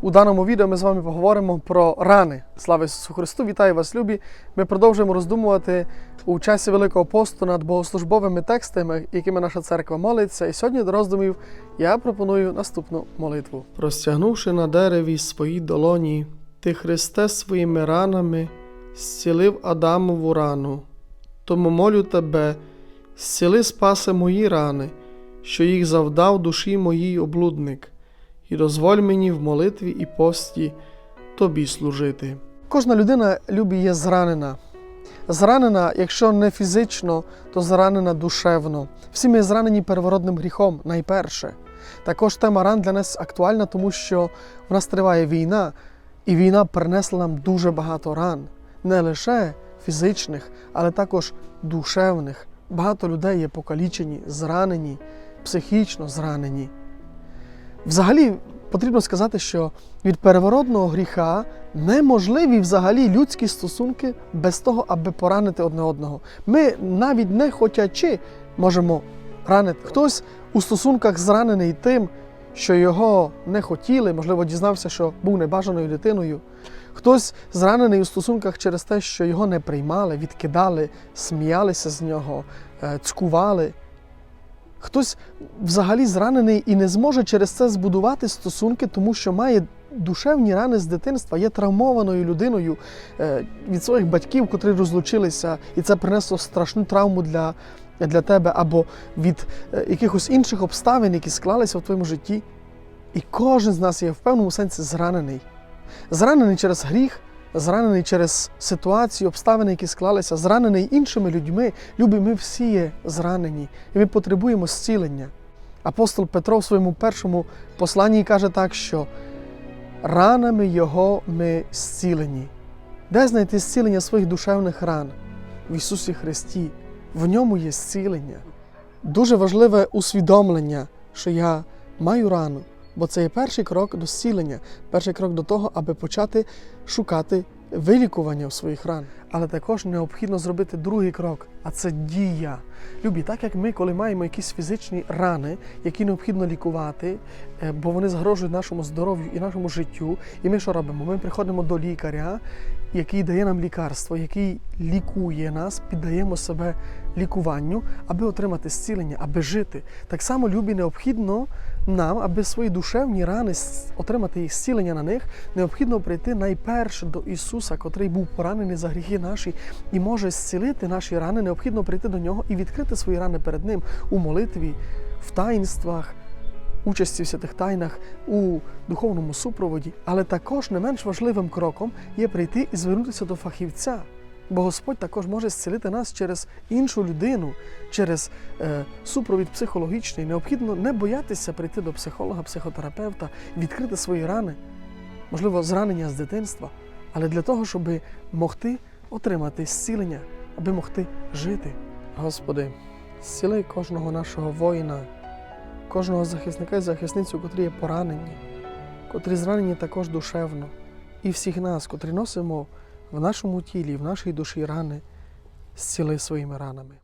У даному відео ми з вами поговоримо про рани. Слава Ісусу Христу! Вітаю вас, любі! Ми продовжуємо роздумувати у часі Великого посту над богослужбовими текстами, якими наша церква молиться. І сьогодні до роздумів я пропоную наступну молитву. Розтягнувши на дереві свої долоні, ти Христе своїми ранами зцілив Адамову рану. Тому молю тебе, зціли спаси мої рани, що їх завдав душі моїй облудник і дозволь мені в молитві і пості тобі служити. Кожна людина любі є зранена. Зранена, якщо не фізично, то зранена душевно. Всі ми зранені первородним гріхом найперше. Також тема ран для нас актуальна, тому що в нас триває війна, і війна принесла нам дуже багато ран, не лише фізичних, але також душевних. Багато людей є покалічені, зранені, психічно зранені. Взагалі потрібно сказати, що від переворотного гріха неможливі взагалі людські стосунки без того, аби поранити одне одного. Ми навіть не хотячи можемо ранити. Хтось у стосунках зранений тим, що його не хотіли, можливо, дізнався, що був небажаною дитиною. Хтось зранений у стосунках через те, що його не приймали, відкидали, сміялися з нього, е, цькували. Хтось взагалі зранений і не зможе через це збудувати стосунки, тому що має душевні рани з дитинства, є травмованою людиною е, від своїх батьків, котрі розлучилися, і це принесло страшну травму для, для тебе, або від е, якихось інших обставин, які склалися в твоєму житті. І кожен з нас є в певному сенсі зранений. Зранений через гріх, зранений через ситуацію, обставини, які склалися, зранений іншими людьми. Любі, ми всі є зранені, і ми потребуємо зцілення. Апостол Петро в своєму першому посланні каже так, що ранами Його ми зцілені. Де знайти зцілення своїх душевних ран? В Ісусі Христі. В ньому є зцілення. Дуже важливе усвідомлення, що я маю рану, бо це є перший крок до зцілення, перший крок до того, аби почати шукати вилікування в своїх ран. Але також необхідно зробити другий крок, а це дія. Любі, так як ми, коли маємо якісь фізичні рани, які необхідно лікувати, е, бо вони загрожують нашому здоров'ю і нашому життю. І ми що робимо? Ми приходимо до лікаря, який дає нам лікарство, який лікує нас, піддаємо себе лікуванню, аби отримати зцілення, аби жити. Так само любі необхідно нам, аби свої душевні рани отримати їх зцілення на них, необхідно прийти найперше до Ісуса, котрий був поранений за гріхи наші і може зцілити наші рани. Необхідно прийти до нього і відкрити свої рани перед Ним у молитві, в таїнствах. Участі в святих тайнах у духовному супроводі, але також не менш важливим кроком є прийти і звернутися до фахівця. Бо Господь також може зцілити нас через іншу людину, через е, супровід психологічний. Необхідно не боятися прийти до психолога, психотерапевта, відкрити свої рани, можливо, зранення з дитинства, але для того, щоб могти отримати зцілення, аби могти жити. Господи, зціли кожного нашого воїна, кожного захисника і захисницю, котрі є поранені, котрі зранені також душевно, і всіх нас, котрі носимо в нашому тілі, в нашій душі рани, зціли своїми ранами.